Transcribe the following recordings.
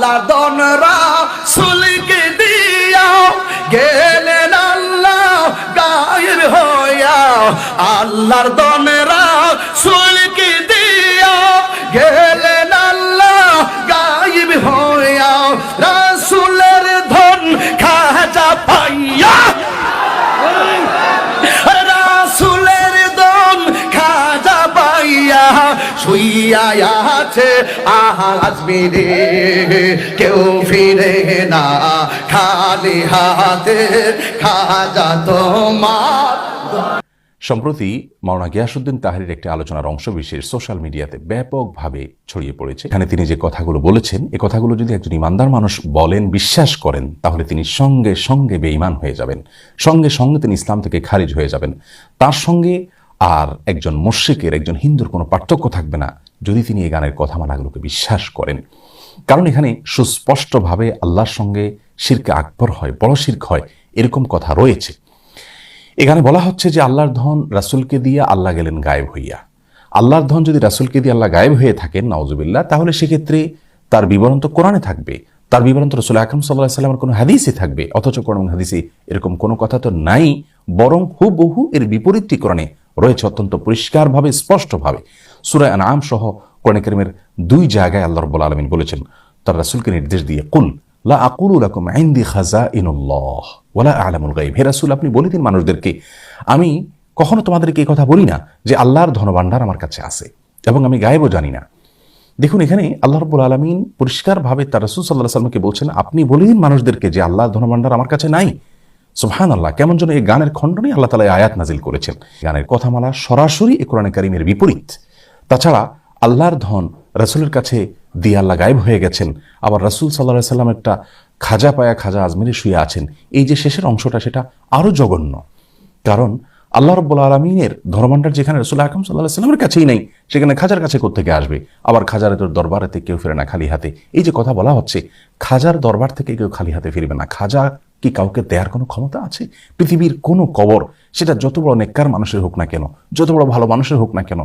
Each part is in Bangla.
আল্লাহ দনরা সুলকে দিয়া গেলেন আল্লাহ গায়ের হইয়া। আল্লাহর দনরা শুইয়া আছে মেরে কেউ ফিরে না, খালি হাতে খাজা তোমার সম্প্রতি মাওলানা গিয়াসুদ্দিন তাহারির একটি আলোচনার অংশ বিশেষ সোশ্যাল মিডিয়াতে ব্যাপকভাবে ছড়িয়ে পড়েছে। এখানে তিনি যে কথাগুলো বলেছেন এই কথাগুলো যদি একজন ইমানদার মানুষ বলেন, বিশ্বাস করেন, তাহলে তিনি সঙ্গে সঙ্গে বেঈমান হয়ে যাবেন। সঙ্গে সঙ্গে তিনি ইসলাম থেকে খারিজ হয়ে যাবেন। তার সঙ্গে আর একজন মুশ্রিকের, একজন হিন্দুর কোনো পার্থক্য থাকবে না যদি তিনি এই গানের কথা কথামালাগুলোকে বিশ্বাস করেন। কারণ এখানে সুস্পষ্টভাবে আল্লাহর সঙ্গে শিরকে আকবর হয়, বড় শির্ক হয়, এরকম কথা রয়েছে। এখানে বলা হচ্ছে যে আল্লাহর ধন রাসুলকে দিয়ে আল্লাহ গেলেন গায়েব হইয়া। আল্লাহর ধন যদি রাসুলকে দিয়ে আল্লাহ গায়েব হয়ে থাকেন নওজুবিল্লাহ তাহলে সেক্ষেত্রে তার বিবরণ তো কোরআনে থাকবে। তার বিবরণ তো রসুল আকরম সাল্লাহ সাল্লামের কোনো হাদিসে থাকবে। অথচ কোরআন হাদিসে এরকম কোনো কথা তো নাই, বরং হুবহু এর বিপরীতটি কোরআনে রয়েছে অত্যন্ত পরিষ্কারভাবে, স্পষ্টভাবে। সুরায় আনাম সহ কোরআন দুই জায়গায় আল্লাহ রব্বুল আলমিন বলেছেন, তার রাসুলকে নির্দেশ দিয়ে, কুল লা আকুলু লাকুম ইনদি খাজাইনুল্লাহ ওয়ালা আলামুল গায়ব। হে রাসূল, আপনি বলে দিন মানুষদেরকে, আমি কখনো তোমাদেরকে এই কথা বলি না যে আল্লাহর ধনভাণ্ডার আমার কাছে আছে এবং আমি গায়েবও জানি না। দেখুন, এখানে আল্লাহ রব্বুল আলমিন পরিষ্কারভাবে তার রসুল সাল্লাহ সাল্লামকে বলছেন, আপনি বলে দিন মানুষদেরকে যে আল্লাহর ধনভাণ্ডার আমার কাছে নাই সুবহান আল্লাহ কেমন যেন এই গানের খণ্ডনে আল্লাহ তালা আয়াত নাজিল করেছেন। গানের কথামালা সরাসরি এ কোরআনে কারিমের বিপরীত। তাছাড়া আল্লাহর ধন রাসূলের কাছে দিয়ে আল্লাহ গায়েব হয়ে গেছেন। আবার রাসূল সাল্লাহ সাল্লাম একটা খাজা পায়া খাজা আজমেরে শুয়ে আছেন। এই যে শেষের অংশটা, সেটা আরও জঘন্য। কারণ আল্লাহ রব্বুল আলমিনের ধর্মান্ডার যেখানে রসুল আকরম সাল্লাহ সাল্লামের কাছেই নেই, সেখানে খাজার কাছে থেকে আসবে? আবার খাজারে তোর দরবারেতে কেউ ফিরে না, খালি হাতে। এই যে কথা বলা হচ্ছে, খাজার দরবার থেকে কেউ খালি হাতে ফিরবে না। খাজা কি কাউকে দেয়ার কোনো ক্ষমতা আছে? পৃথিবীর কোনো কবর, সেটা যত বড় নেককার মানুষের হোক না কেন, যত বড় ভালো মানুষের হোক না কেন,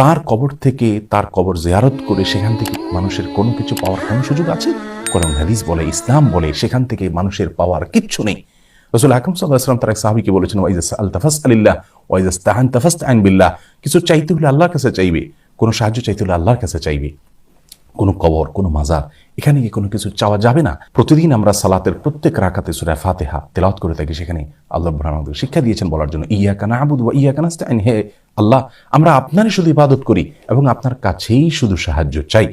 তার কবর থেকে তার কবর জিয়ারত করে সেখান থেকে মানুষের কোনো কিছু পাওয়ার কোনো সুযোগ আছে? কোরআন, হাদিস বলে, ইসলাম বলে, সেখান থেকে মানুষের পাওয়ার কিচ্ছু নেই। রসুল আকরম সাল্লাহাম তার এক সাহাবিকে বলেছেন ওয়াইজাস আল তাফাস আলিল্লাহ ওয়াইজাস তাহান তাফাস আইন বিল্লাহ। কিছু চাইতে হলে আল্লাহর কাছে চাইবে, কোনো সাহায্য চাইতে হলে আল্লাহর কাছে চাইবে। কোনো কবর, কোনো মাজার, এখানে গিয়ে কোনো কিছু চাওয়া যাবে না। প্রতিদিন আমরা সালাতের প্রত্যেক রাখাতে সুরা ফাতেহা তেলাওত করে থাকি, সেখানে আল্লাহ আমাদের শিক্ষা দিয়েছেন বলার জন্য ইয়া কানা আবুদ বা ইয়া কানাস্তাইন হে আল্লাহ, আমরা আপনারই শুধু ইবাদত করি এবং আপনার কাছেই শুধু সাহায্য চাই।